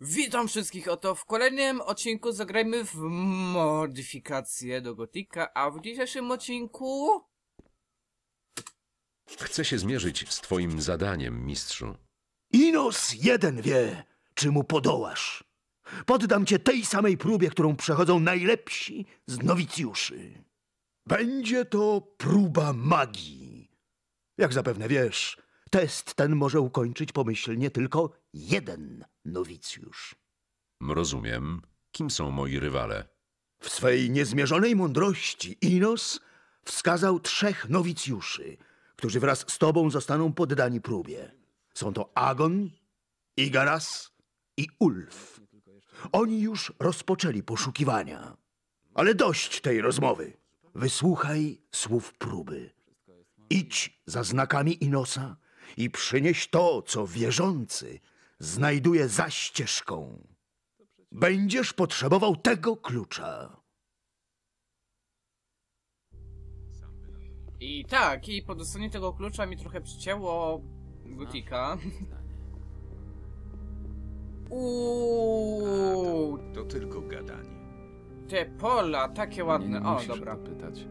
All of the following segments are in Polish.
Witam wszystkich, oto w kolejnym odcinku zagrajmy w modyfikację do Gotika, a w dzisiejszym odcinku... Chcę się zmierzyć z twoim zadaniem, mistrzu. Inos jeden wie, czy mu podołasz. Poddam cię tej samej próbie, którą przechodzą najlepsi z nowicjuszy. Będzie to próba magii. Jak zapewne wiesz, test ten może ukończyć pomyślnie tylko jeden nowicjusz. Rozumiem. Kim są moi rywale? W swej niezmierzonej mądrości Inos wskazał trzech nowicjuszy, którzy wraz z tobą zostaną poddani próbie. Są to Agon, Igaras i Ulf. Oni już rozpoczęli poszukiwania. Ale dość tej rozmowy. Wysłuchaj słów próby. Idź za znakami Inosa i przynieś to, co wierzący znajduje za ścieżką. Będziesz potrzebował tego klucza. I tak, i po dostaniu tego klucza mi trochę przycięło Gotika. Uuu, To tylko gadanie. te pola, takie ładne. O, dobra. dopytać.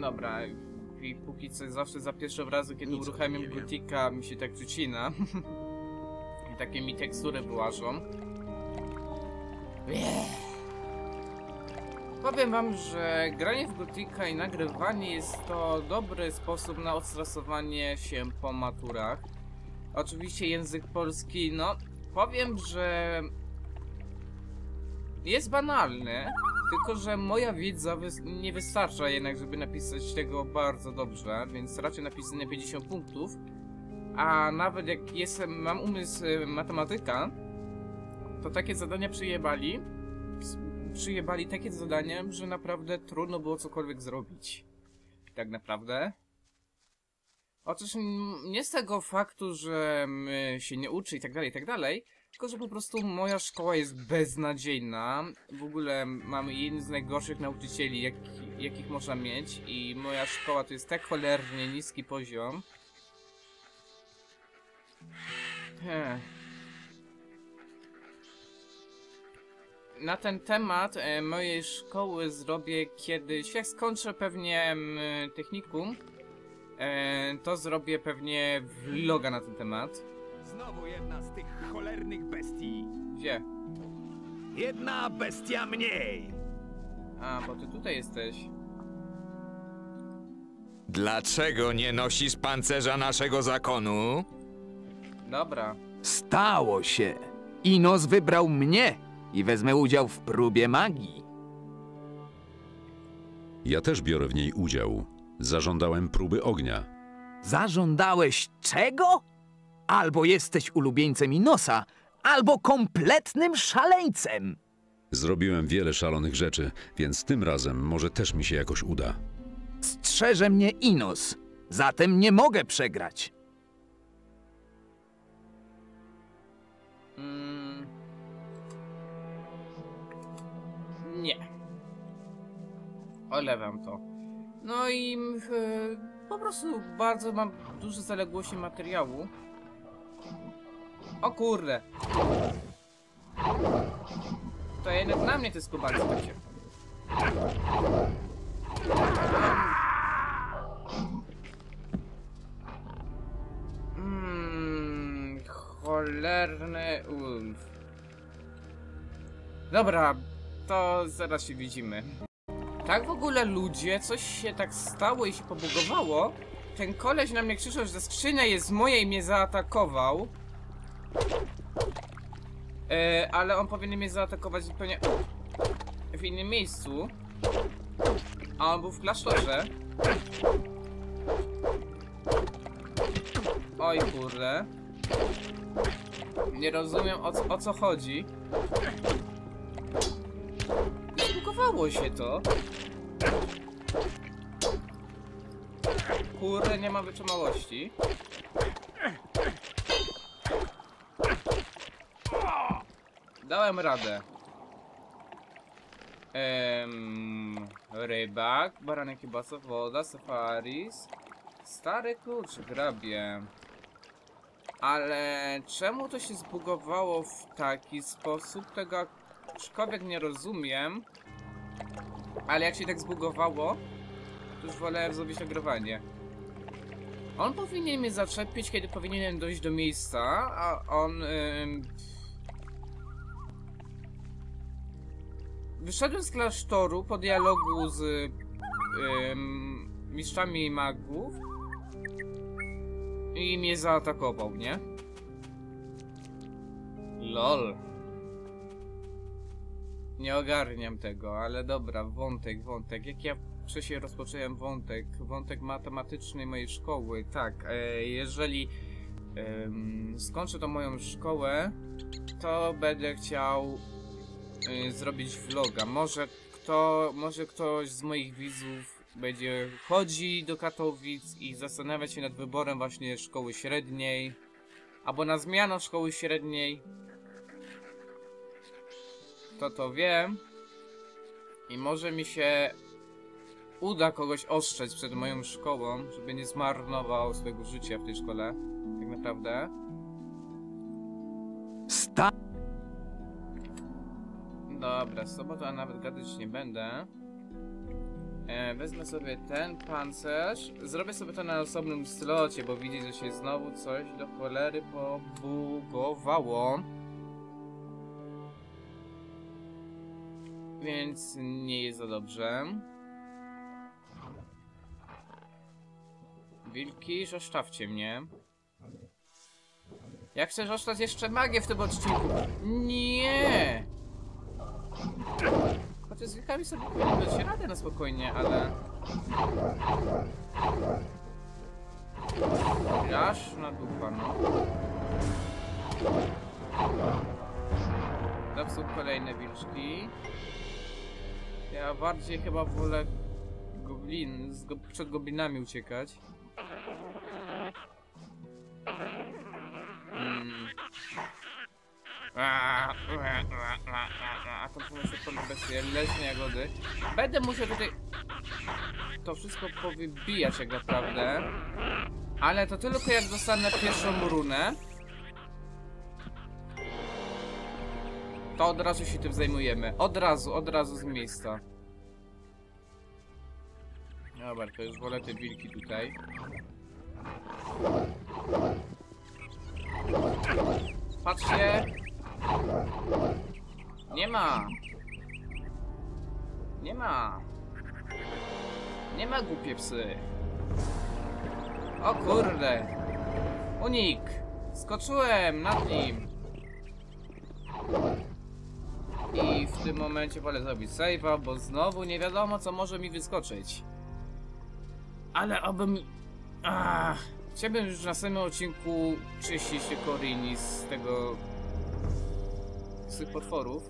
Dobra, i póki co zawsze za pierwszym razem, kiedy Nic uruchamiam. Gotika, mi się tak przycina. Takie mi tekstury wyłażą. Powiem wam, że granie w Gotika i nagrywanie jest to dobry sposób na odstresowanie się po maturach. Oczywiście język polski, no powiem, że jest banalny, tylko że moja wiedza wys- nie wystarcza jednak, żeby napisać tego bardzo dobrze, więc raczej napisane 50 punktów. A nawet jak jestem, mam umysł y, matematyka, to takie zadania przyjebali. Przyjebali takie zadania, że naprawdę trudno było cokolwiek zrobić. Tak naprawdę. Otóż nie z tego faktu, że się nie uczy i tak dalej, i tak dalej, tylko że po prostu moja szkoła jest beznadziejna. W ogóle mamy jeden z najgorszych nauczycieli, jak, jakich można mieć i moja szkoła to jest tak cholernie niski poziom. Ech. Na ten temat e, mojej szkoły zrobię kiedyś, jak skończę pewnie m, technikum, e, to zrobię pewnie vloga na ten temat. Znowu jedna z tych cholernych bestii. Gdzie? Jedna bestia mniej. A, bo ty tutaj jesteś. Dlaczego nie nosisz pancerza naszego zakonu? Dobra. Stało się. Inos wybrał mnie i wezmę udział w próbie magii. Ja też biorę w niej udział. Zażądałem próby ognia. Zażądałeś czego? Albo jesteś ulubieńcem Inosa, albo kompletnym szaleńcem. Zrobiłem wiele szalonych rzeczy, więc tym razem może też mi się jakoś uda. Strzeże mnie Inos, zatem nie mogę przegrać. Mm. Nie. Olewam to. No i e, po prostu bardzo mam duże zaległości materiału. O kurde. To jednak na mnie te skubance takie. Cholerny ulf. Dobra, to zaraz się widzimy. Tak w ogóle ludzie, coś się tak stało i się pobugowało. Ten koleś na mnie krzyczał, że skrzynia jest moja i mnie zaatakował. E, ale on powinien mnie zaatakować zupełnie w innym miejscu. A on był w klasztorze. Oj kurde. Nie rozumiem o, co- o co chodzi. Zbugowało się to. Kurde, nie ma wytrzymałości. Dałem radę. Ehm, rybak, baranek kiełbasa, woda, safaris. Stary klucz, grabie. Ale czemu to się zbugowało w taki sposób? Tego aczkolwiek nie rozumiem. Ale jak się tak zbugowało, to już wolę zrobić nagrywanie. On powinien mnie zaczepić, kiedy powinienem dojść do miejsca, a on... Wyszedłem z klasztoru po dialogu z mistrzami magów i mnie zaatakował, nie? LOL. Nie ogarniam tego, ale dobra, wątek, wątek. Jak ja wcześniej rozpocząłem wątek, wątek matematyczny mojej szkoły, tak, e, jeżeli skończę tą moją szkołę, to będę chciał e, zrobić vloga. Może kto, może ktoś z moich widzów będzie chodzi do Katowic i zastanawiać się nad wyborem właśnie szkoły średniej, albo na zmianę szkoły średniej. Kto to wie? I może mi się uda kogoś ostrzec przed moją szkołą, żeby nie zmarnował swojego życia w tej szkole. Tak naprawdę. Sta... Dobra, to ja nawet gadać nie będę. E, wezmę sobie ten pancerz. Zrobię sobie to na osobnym slocie, bo widzi, że się znowu coś do cholery pobugowało. Więc nie jest za dobrze. Wilki, zostawcie mnie. Ja chcę zostać jeszcze magię w tym odcinku. Nie! Z wilkami sobie powinien dać radę na spokojnie, ale... Aż na dupa, no. Tam są kolejne wilczki. Ja bardziej chyba wolę goblin, z go, przed goblinami uciekać. A, to muszę podbesję, leśne jagody. Będę musiał tutaj to wszystko powybijać jak naprawdę. Ale to tylko jak dostanę pierwszą runę. To od razu się tym zajmujemy. Od razu, od razu z miejsca. Dobra, to już wolę te wilki tutaj. Patrzcie! Nie ma! Nie ma! Nie ma głupie psy! O kurde! Unik! Skoczyłem nad nim! I w tym momencie wolę zrobić save'a, bo znowu nie wiadomo co może mi wyskoczyć. Ale abym... Ach, chciałbym już na samym odcinku czyścić się Corini z tego... z potworów.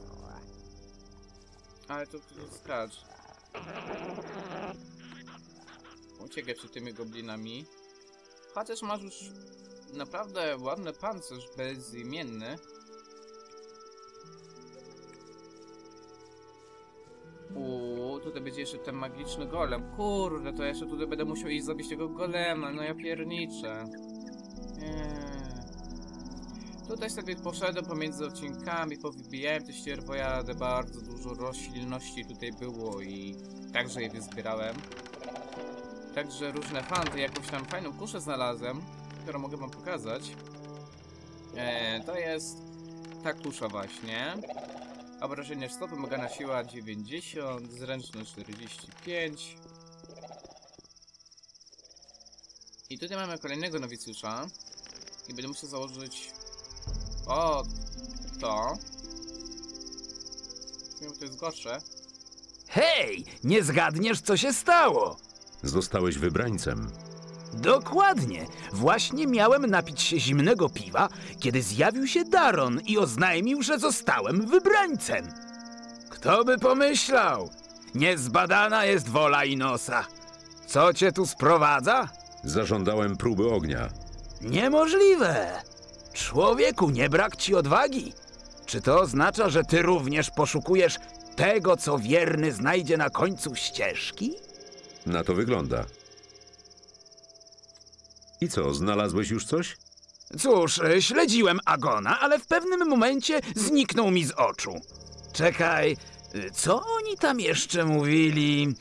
Ale to, to skacz. Uciekaj przed tymi goblinami. Chociaż masz już naprawdę ładny pancerz bezimienny. Uuu, tutaj będzie jeszcze ten magiczny golem. Kurde, to jeszcze tutaj będę musiał iść zabić tego golema, no ja pierniczę. Tutaj sobie poszedłem pomiędzy odcinkami, powybijałem te ścierwojady, bardzo dużo roślinności tutaj było i także je wyzbierałem. Także różne fanty, jakąś tam fajną kuszę znalazłem, którą mogę wam pokazać. E, to jest ta kusza właśnie. Obrażenia w stopy, wymagana siła 90, zręczność 45. I tutaj mamy kolejnego nowicjusza. I będę musiał założyć... O, to. Wiem, to jest gorsze. Hej, nie zgadniesz, co się stało? Zostałeś wybrańcem. Dokładnie. Właśnie miałem napić się zimnego piwa, kiedy zjawił się Daron i oznajmił, że zostałem wybrańcem. Kto by pomyślał? Niezbadana jest wola Inosa. Co cię tu sprowadza? Zażądałem próby ognia. Niemożliwe. Człowieku, nie brak ci odwagi. Czy to oznacza, że ty również poszukujesz tego, co wierny znajdzie na końcu ścieżki? Na to wygląda. I co, znalazłeś już coś? Cóż, śledziłem Agona, ale w pewnym momencie zniknął mi z oczu. Czekaj, co oni tam jeszcze mówili?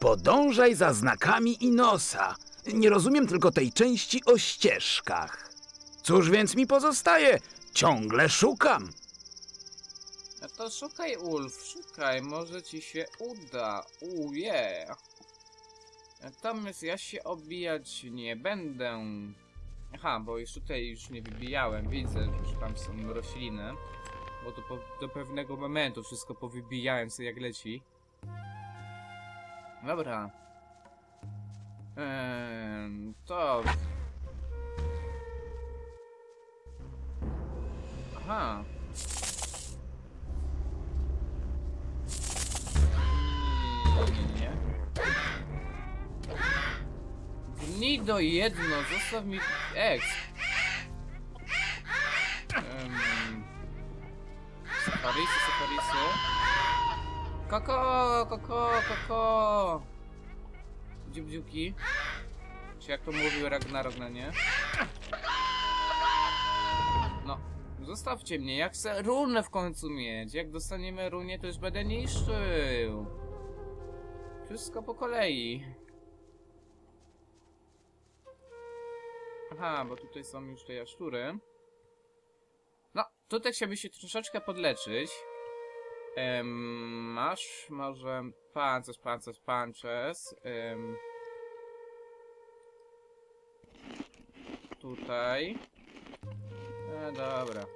Podążaj za znakami Inosa. Nie rozumiem tylko tej części o ścieżkach. Cóż więc mi pozostaje? Ciągle szukam. No to szukaj, Ulf, szukaj, może ci się uda. Uje. Natomiast ja się obijać nie będę. Aha, bo już tutaj już nie wybijałem, widzę, że tam są rośliny. Bo to po, do pewnego momentu wszystko powybijałem sobie jak leci. Dobra. Ehm, to... Aha. Nie. Gnido jedno, zostaw mi X. Um, safarisy, safarisy. Koko, koko, koko. Dziób, dzióbki. Czy jak to mówił Ragnarok na nie? Zostawcie mnie, ja chcę runę w końcu mieć. Jak dostaniemy runię, to już będę niszczył. Wszystko po kolei. Aha, bo tutaj są już te jaszczury. No, tutaj chciałby się troszeczkę podleczyć. Masz może pancerz, pancerz, pancerz. Tutaj. E, dobra.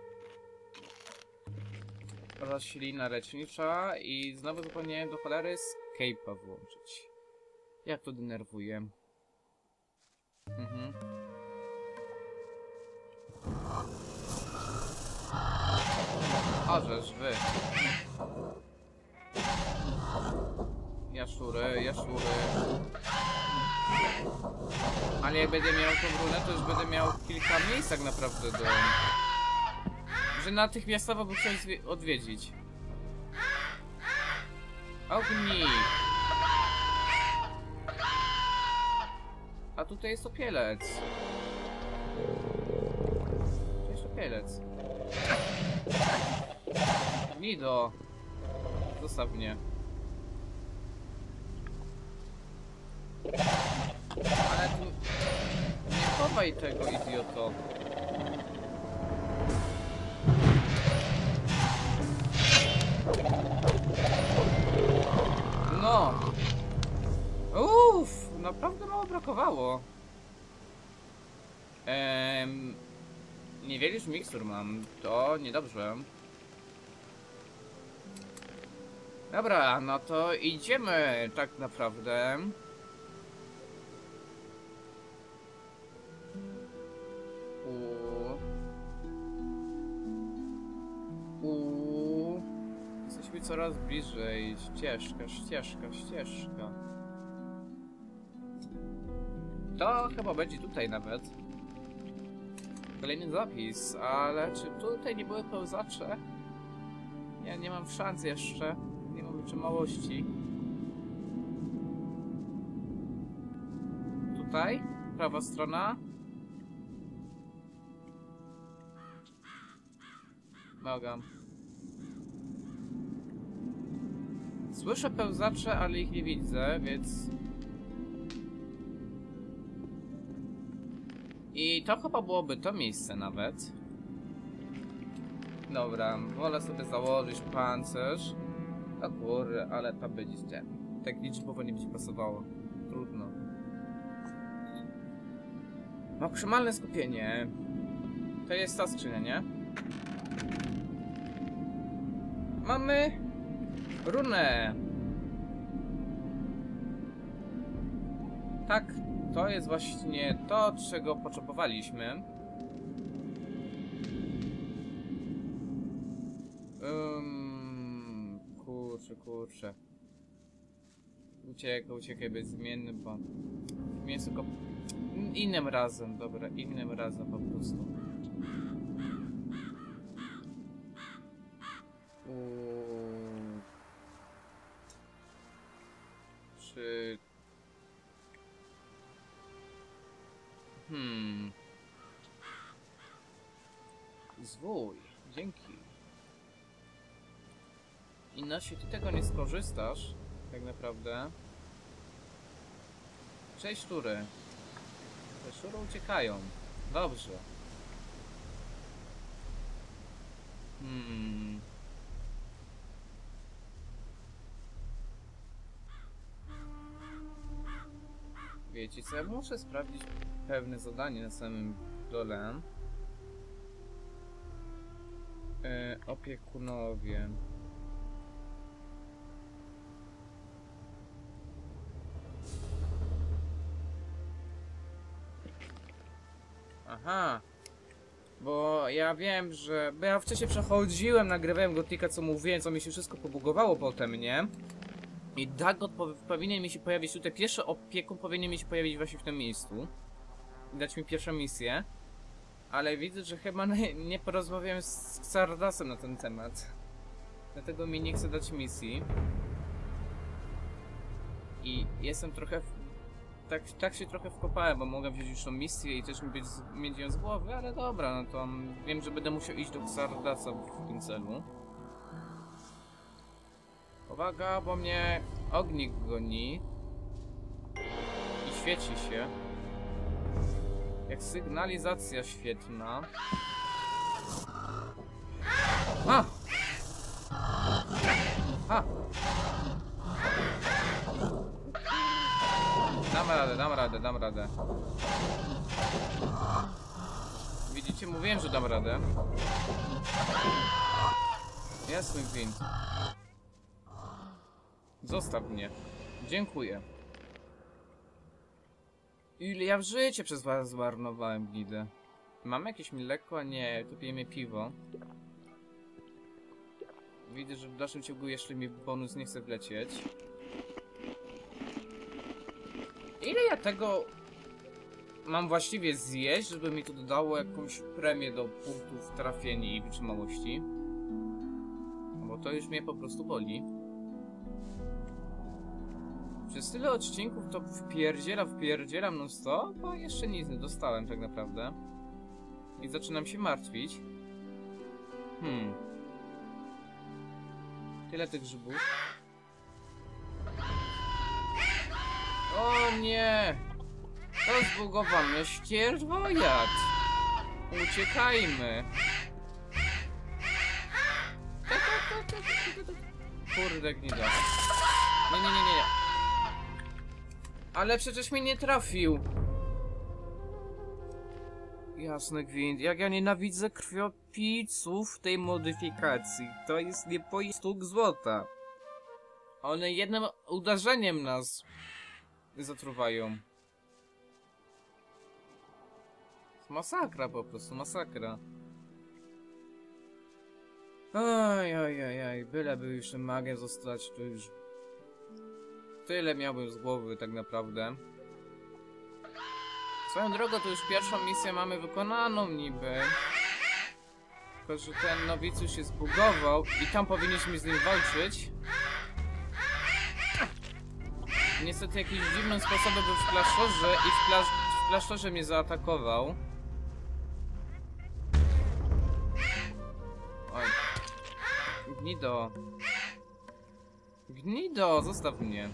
Roślina lecznicza i znowu zapomniałem do cholery Scape'a włączyć. Jak to denerwuje. Mhm. Orzesz, wy. Jaszczury, jaszczury. Ale jak będę miał tą runę, to już będę miał kilka miejsc tak naprawdę do... Że natychmiastowo bym chciał odwiedzić. Ognik! A tutaj jest opielec. Tu jest opielec. Nido! Zostaw mnie. Ale tu... Nie chowaj tego, idioto. No! Uff, naprawdę mało brakowało. Ehm, niewiele już mikstur mam, to niedobrze. Dobra, no to idziemy tak naprawdę. Coraz bliżej. Ścieżka, ścieżka, ścieżka. To chyba będzie tutaj nawet. Kolejny zapis, ale czy tutaj nie były pełzacze? Ja nie mam szans jeszcze. Nie mam wytrzymałości. Tutaj? Prawa strona? Mogam. Słyszę pełzacze, ale ich nie widzę, więc... I to chyba byłoby to miejsce nawet. Dobra, wolę sobie założyć pancerz. A kurde, ale tam będzie ten. Tak liczbowo nie będzie pasowało. Trudno. Maksymalne skupienie. To jest ta skrzynia, nie? Mamy runę. Tak, to jest właśnie to, czego potrzebowaliśmy. Um, kurczę, kurczę. Uciekaj, uciekaj, bezimienny, bo mięso Innym razem, dobra, innym razem po prostu. Uuu. Inaczej ty tego nie skorzystasz, tak naprawdę. Cześć, szczury. Te szczury uciekają. Dobrze. Hmm. Wiecie co, ja muszę sprawdzić pewne zadanie na samym dole. E, opiekunowie. Wiem, że... Bo ja wcześniej przechodziłem, nagrywałem Gotika, co mówiłem, co mi się wszystko pobugowało potem, nie? I Dagot powi- powinien mi się pojawić tutaj, pierwszy opiekun powinien mi się pojawić właśnie w tym miejscu. I dać mi pierwszą misję. Ale widzę, że chyba nie, porozmawiałem z Xardasem na ten temat. Dlatego mi nie chce dać misji. I jestem trochę... Tak, tak się trochę wkopałem, bo mogę wziąć już tą misję i też mi być, mieć ją z głowy, ale dobra, no to wiem, że będę musiał iść do Xardasa w tym celu. Uwaga, bo mnie ognik goni. I świeci się. Jak sygnalizacja świetna. A! A! Dam radę, dam radę, dam radę. Widzicie, mówiłem, że dam radę. Jasny gwint. Zostaw mnie. Dziękuję. Ile ja w życie przez was zmarnowałem, gnidę. Mam jakieś mleko? Nie, tu pijemy piwo. Widzę, że w dalszym ciągu jeszcze mi bonus nie chce wlecieć. Ile ja tego mam właściwie zjeść, żeby mi to dodało jakąś premię do punktów trafienia i wytrzymałości? No Bo to już mnie po prostu boli. Przez tyle odcinków to wpierdzielam, wpierdzielam non stop, a jeszcze nic nie dostałem tak naprawdę. I zaczynam się martwić. Hmm. Tyle tych grzybów. O nie! To zbugowany ścierwojad! Uciekajmy! Kurde gnida. Nie, nie, nie, nie. Ale przecież mnie nie trafił. Jasny gwint, jak ja nienawidzę krwiopijców w tej modyfikacji. To jest nie po sztuk złota. One jednym uderzeniem nas zatruwają. Masakra po prostu, masakra. Oj, oj, oj, oj, byleby już magiem zostać, to już Tyle miałbym z głowy tak naprawdę. Swoją drogą to już pierwszą misję mamy wykonaną niby. Tylko, że ten nowicjusz się zbugował i tam powinniśmy z nim walczyć. Niestety jakimś dziwnym sposobem był w klasztorze i w, klasz w klasztorze mnie zaatakował. Oj. Gnido. Gnido, zostaw mnie.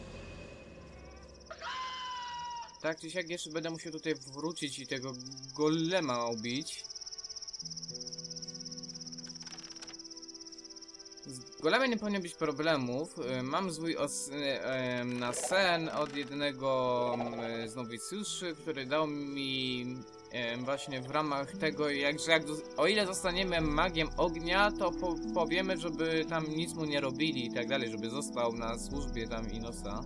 Tak czy siak jeszcze będę musiał tutaj wrócić i tego golema ubić. Z golemem nie powinno być problemów. Y, Mam zwój y, na sen od jednego mm, z nowicjuszy, który dał mi właśnie w ramach tego, jak, że jak o ile zostaniemy magiem ognia, to po, powiemy, żeby tam nic mu nie robili i tak dalej, żeby został na służbie tam Inosa.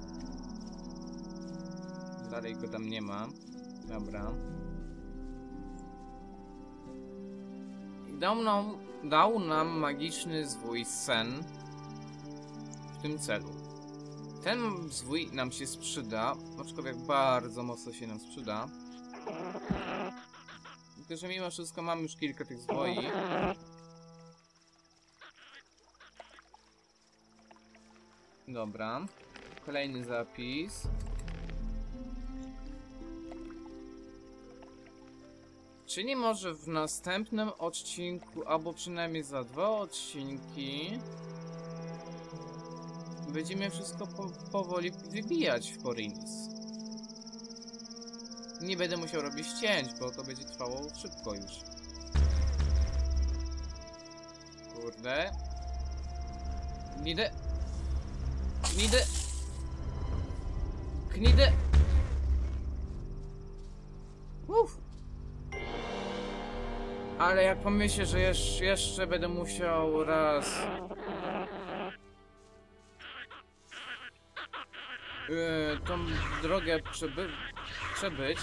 Dalej go tam nie ma. Dobra. I Dał nam, dał nam magiczny zwój sen w tym celu. Ten zwój nam się sprzyda, aczkolwiek bardzo mocno się nam sprzyda. Tylko, że mimo wszystko mamy już kilka tych zwoi. Dobra. Kolejny zapis. Czyli może w następnym odcinku, albo przynajmniej za dwa odcinki, będziemy wszystko po, powoli wybijać w Korinis. Nie będę musiał robić cięć, bo to będzie trwało szybko już. Kurde. Gnidę. Gnidę. Gnidę. Ale jak pomyślę, że jesz jeszcze będę musiał raz... Yy, tą drogę przeby przebyć.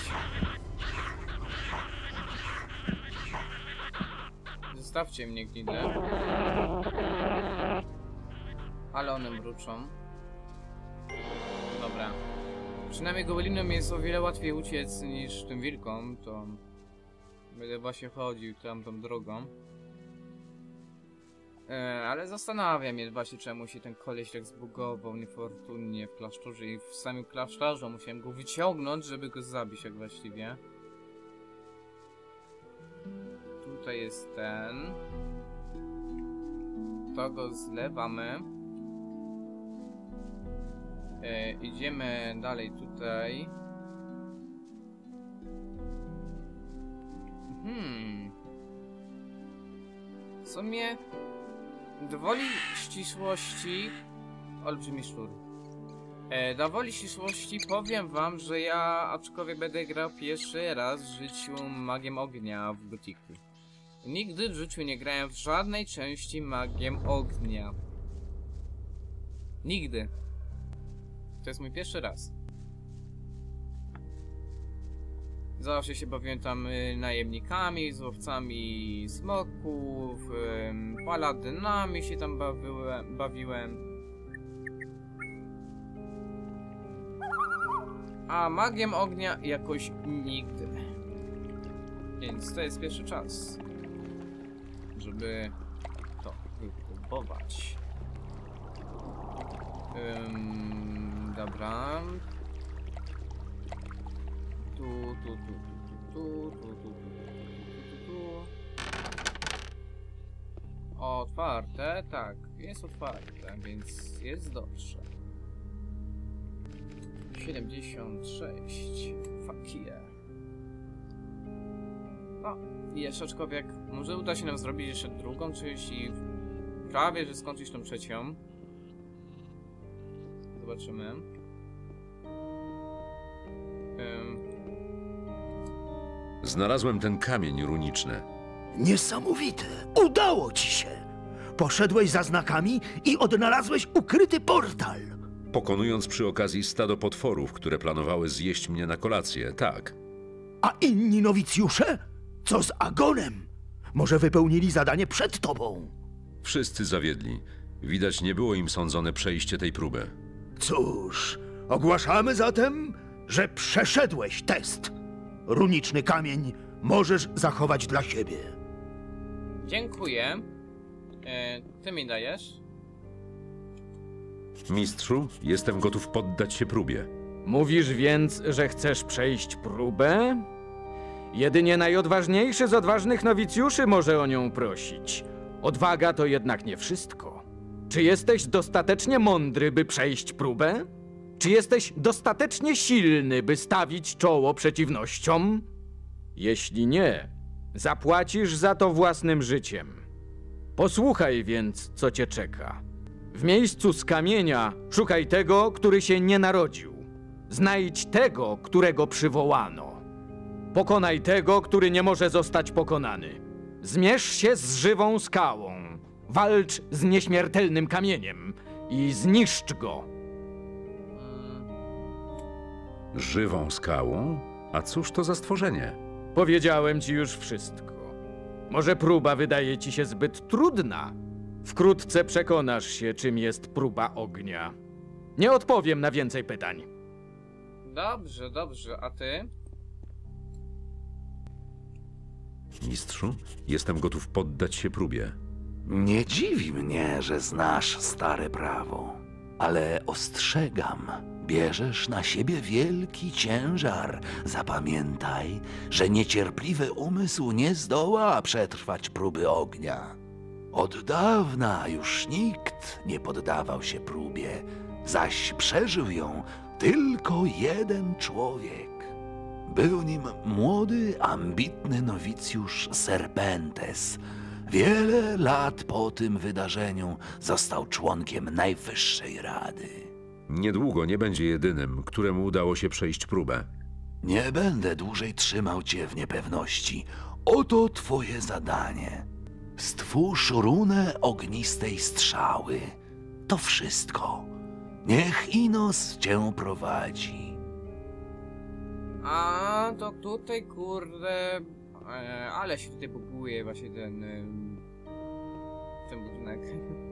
Zostawcie mnie gnidę. Ale one mruczą. Dobra. Przynajmniej gobelinom jest o wiele łatwiej uciec niż tym wilkom, to... Będę właśnie chodził tamtą drogą. E, ale zastanawiam się właśnie czemu się ten koleś tak zbugował niefortunnie w klasztorze i w samym klasztorze musiałem go wyciągnąć, żeby go zabić jak właściwie. Tutaj jest ten. To go zlewamy. E, idziemy dalej tutaj. Hmm. W sumie Dowoli ścisłości. Olbrzymi szczur. E, do woli ścisłości powiem wam, że ja aczkolwiek będę grał pierwszy raz w życiu magiem ognia w gotiku. Nigdy w życiu nie grałem w żadnej części magiem ognia. Nigdy. To jest mój pierwszy raz. Zawsze się bawiłem tam y, najemnikami, z łowcami smoków, paladynami się tam bawiłem, bawiłem. A magiem ognia jakoś nigdy. Więc to jest pierwszy czas, żeby to wypróbować. Dobra, tu, tu, tu, tu, tu, tu, tu, tu, tu, tu, tu, tu. Otwarte, tak, jest otwarte, więc jest dobrze. 76, fuck yeah. No, i jeszcze aczkolwiek, może uda się nam zrobić jeszcze drugą część i prawie, że skończyć tą trzecią. Zobaczymy. Znalazłem ten kamień runiczny. Niesamowite! Udało ci się! Poszedłeś za znakami i odnalazłeś ukryty portal. Pokonując przy okazji stado potworów, które planowały zjeść mnie na kolację, tak. A inni nowicjusze? Co z Agonem? Może wypełnili zadanie przed tobą? Wszyscy zawiedli. Widać nie było im sądzone przejście tej próby. Cóż, ogłaszamy zatem, że przeszedłeś test. Runiczny kamień możesz zachować dla siebie. Dziękuję. E, ty mi dajesz? Mistrzu, jestem gotów poddać się próbie. Mówisz więc, że chcesz przejść próbę? Jedynie najodważniejszy z odważnych nowicjuszy może o nią prosić. Odwaga to jednak nie wszystko. Czy jesteś dostatecznie mądry, by przejść próbę? Czy jesteś dostatecznie silny, by stawić czoło przeciwnościom? Jeśli nie, zapłacisz za to własnym życiem. Posłuchaj więc, co cię czeka. W miejscu z kamienia szukaj tego, który się nie narodził. Znajdź tego, którego przywołano. Pokonaj tego, który nie może zostać pokonany. Zmierz się z żywą skałą. Walcz z nieśmiertelnym kamieniem i zniszcz go. Żywą skałą? A cóż to za stworzenie? Powiedziałem ci już wszystko. Może próba wydaje ci się zbyt trudna. Wkrótce przekonasz się, czym jest próba ognia. Nie odpowiem na więcej pytań. Dobrze, dobrze, a ty? Mistrzu, jestem gotów poddać się próbie. Nie dziwi mnie, że znasz stare prawo. Ale ostrzegam, bierzesz na siebie wielki ciężar. Zapamiętaj, że niecierpliwy umysł nie zdoła przetrwać próby ognia. Od dawna już nikt nie poddawał się próbie, zaś przeżył ją tylko jeden człowiek. Był nim młody, ambitny nowicjusz Serpentes. Wiele lat po tym wydarzeniu został członkiem Najwyższej Rady. Niedługo nie będzie jedynym, któremu udało się przejść próbę. Nie będę dłużej trzymał cię w niepewności. Oto twoje zadanie. Stwórz runę ognistej strzały. To wszystko. Niech Inos cię prowadzi. A to tutaj kurde. E, ale się tutaj buguje właśnie ten. E, ten budynek.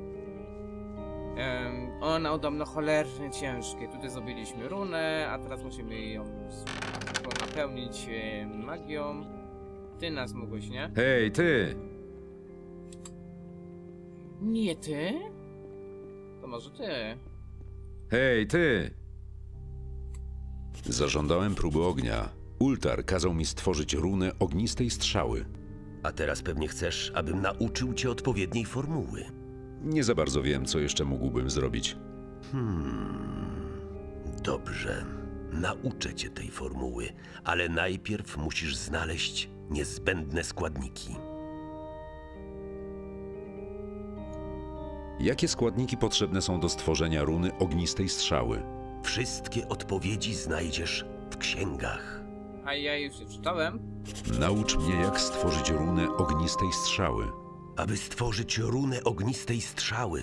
Em, one podobno cholernie ciężkie. Tutaj zrobiliśmy runę, a teraz musimy ją napełnić magią. Ty nas mogłeś, nie? Hej, ty! Nie ty? To może ty. Hej, ty! Zażądałem próby ognia. Ultar kazał mi stworzyć runę ognistej strzały. A teraz pewnie chcesz, abym nauczył cię odpowiedniej formuły. Nie za bardzo wiem, co jeszcze mógłbym zrobić. Dobrze, nauczę cię tej formuły, ale najpierw musisz znaleźć niezbędne składniki. Jakie składniki potrzebne są do stworzenia runy ognistej strzały? Wszystkie odpowiedzi znajdziesz w księgach. A ja już je czytałem. Naucz mnie, jak stworzyć runę ognistej strzały. Aby stworzyć runę ognistej strzały,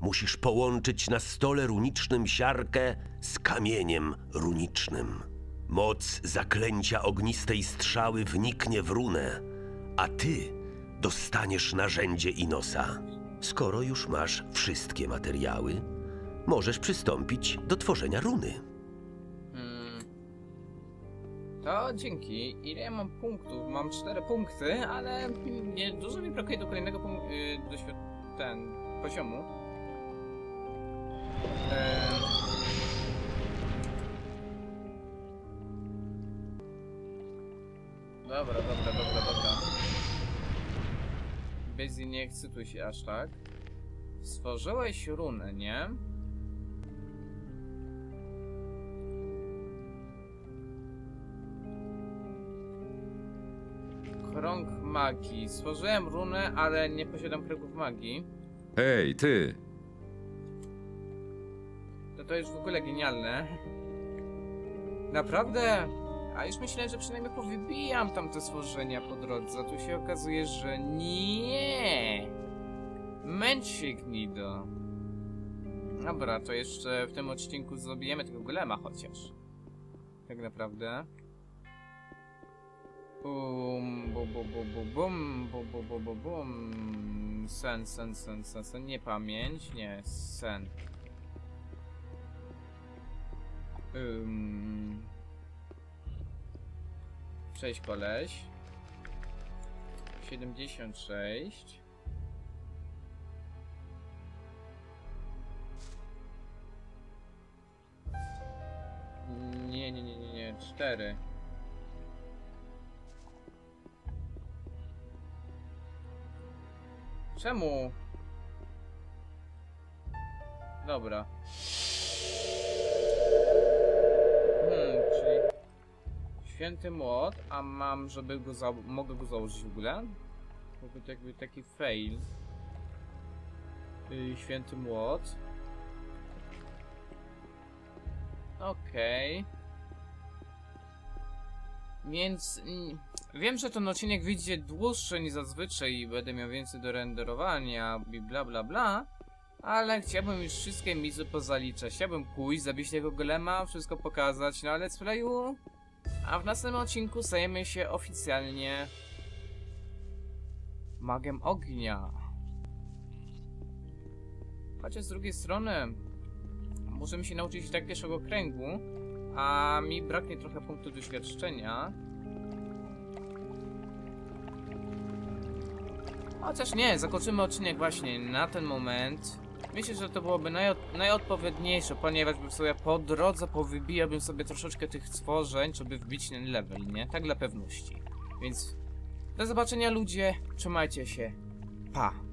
musisz połączyć na stole runicznym siarkę z kamieniem runicznym. Moc zaklęcia ognistej strzały wniknie w runę, a ty dostaniesz narzędzie Inosa. Skoro już masz wszystkie materiały, możesz przystąpić do tworzenia runy. To dzięki. Ile ja mam punktów? Mam 4 punkty, ale nie, dużo mi brakuje do kolejnego punk- y, do świ- ten poziomu. Em. Dobra, dobra, dobra, dobra. Busy nie ekscytuj się aż tak. Stworzyłeś runę, nie? Krąg magii. Stworzyłem runę, ale nie posiadam kręgów magii. Hej, ty! To to już w ogóle genialne. Naprawdę? A już myślałem, że przynajmniej powybijam tam te stworzenia po drodze. A tu się okazuje, że nie. Męcik Nido. Dobra, to jeszcze w tym odcinku zabijemy tego golema chociaż. Tak naprawdę. Bum, bum, bum, bum, bum, bum, bum, bum, bum, bum, bum. Sen, sen, sen, sen, sen. Nie pamięć, nie, sen. Um. Cześć koleś. 76. Nie, nie, nie, nie, nie. 4. Czemu? Dobra. Hmm, czyli święty młot, a mam, żeby go za mogę go założyć w ogóle? Byłby to jakby taki fail. Yy, święty młot. Okej. Więc mm, wiem, że ten odcinek wyjdzie dłuższy niż zazwyczaj i będę miał więcej do renderowania i bla bla bla. Ale chciałbym już wszystkie misje pozaliczać. Chciałbym pójść, zabić tego golema, wszystko pokazać na let's playu. A w następnym odcinku zajmiemy się oficjalnie magiem ognia. Chociaż z drugiej strony możemy się nauczyć tak pierwszego kręgu, a mi braknie trochę punktu doświadczenia. Chociaż nie, zakończymy odcinek właśnie na ten moment. Myślę, że to byłoby najod najodpowiedniejsze, ponieważ bym sobie po drodze powybijałbym sobie troszeczkę tych stworzeń, żeby wbić ten level, nie? Tak dla pewności. Więc do zobaczenia ludzie, trzymajcie się, pa!